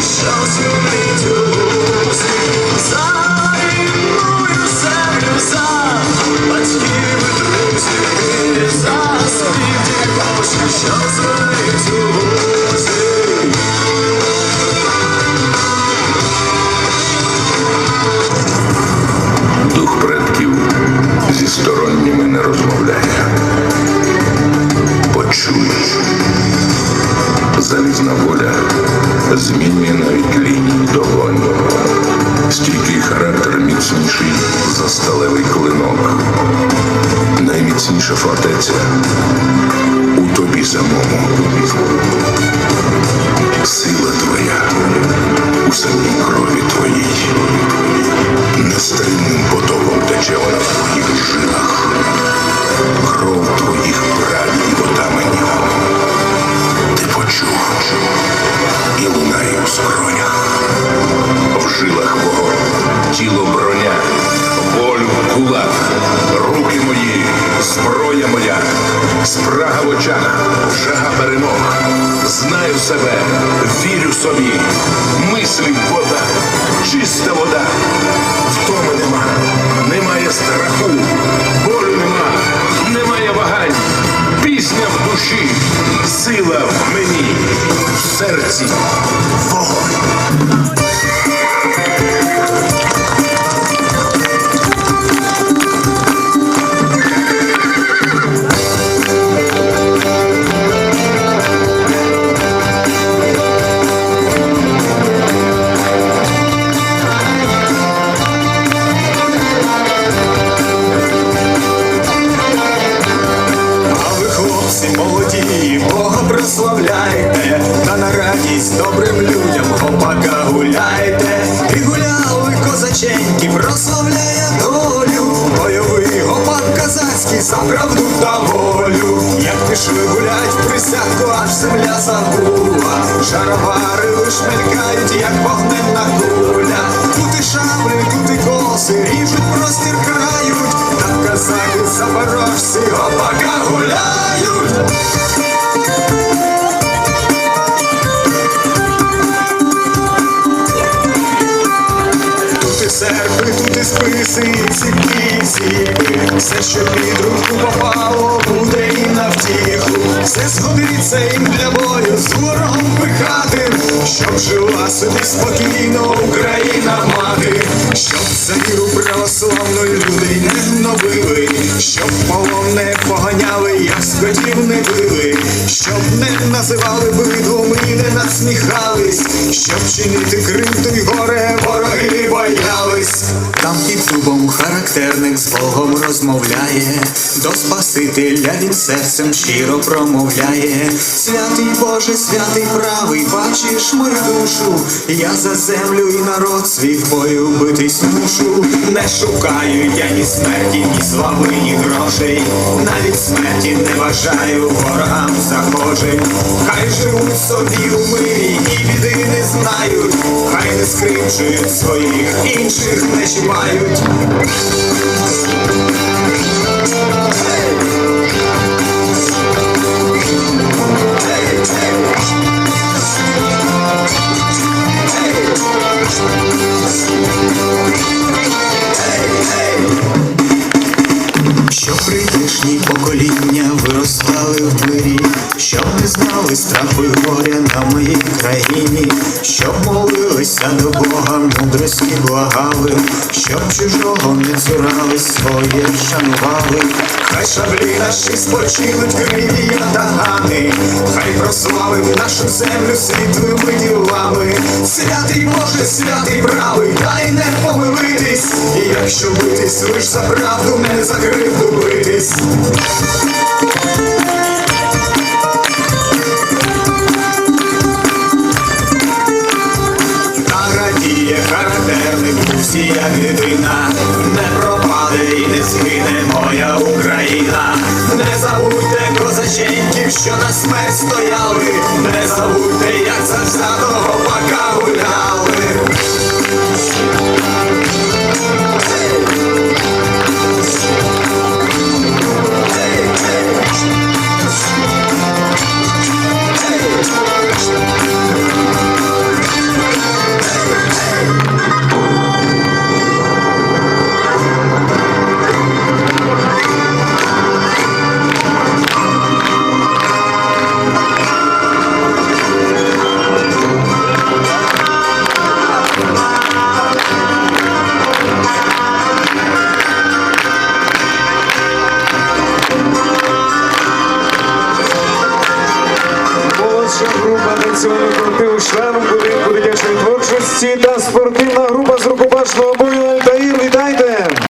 shows you need to Залізна воля змінює навіть лінію долонь. Стійкий характер міцніший за сталевий клинок. Найміцніша фортеця у тобі самому. Сила твоя у самій крові твоїй. Нестримним потоком тече вона в твоїх жилах. Кров твоїх скронях. В жилах вогонь, тіло броня, волю кулак, руки мої, зброя моя, спрага в очах, жага перемог. Знаю себе, вірю собі, мислі вода, чиста вода. Гуляйте. І гуляли козаченьки, прославляє долю, бойовий гопак казацький за правду та волю. Як пішли гулять в присядку, аж земля забула. Шаровари лиш мелькають, як вогненна куля. Тут і шаблі, тут і коси, згодиться їм для бою з ворогом пихати, щоб жила собі спокійно Україна мати, щоб за як скотів не били, щоб не називали бидлом і не насміхались, щоб чинити кривду й горе вороги боялись. Там під зубом характерник з Богом розмовляє, до Спасителя він серцем щиро промовляє. Святий Боже, святий правий, бачиш мою душу. Я за землю і народ свій в бою битись мушу. Не шукаю я ні смерті, ні слави, ні грошей. Навіть смерті не бажаю ворогам захожим. Хай живуть собі у мирі і біди не знають. Хай не скривджують своїх, інших не чіпають. Щоб на моїй країні, щоб молилися до Бога, мудрості благали, щоб чужого не цурались, своє шанували. Хай шаблі наші спочинуть криві ятагани, хай прославив нашу землю світлими ділами. Святий Боже, святий правий, дай не помилитись, і якщо битись, лиш за правду не за кривду битись. Усія людина, не пропаде і не згине моя Україна. Не забудьте козаченьків, що на смерть стояли, не забудьте, як завзятого пока гуляли. танцювального колективу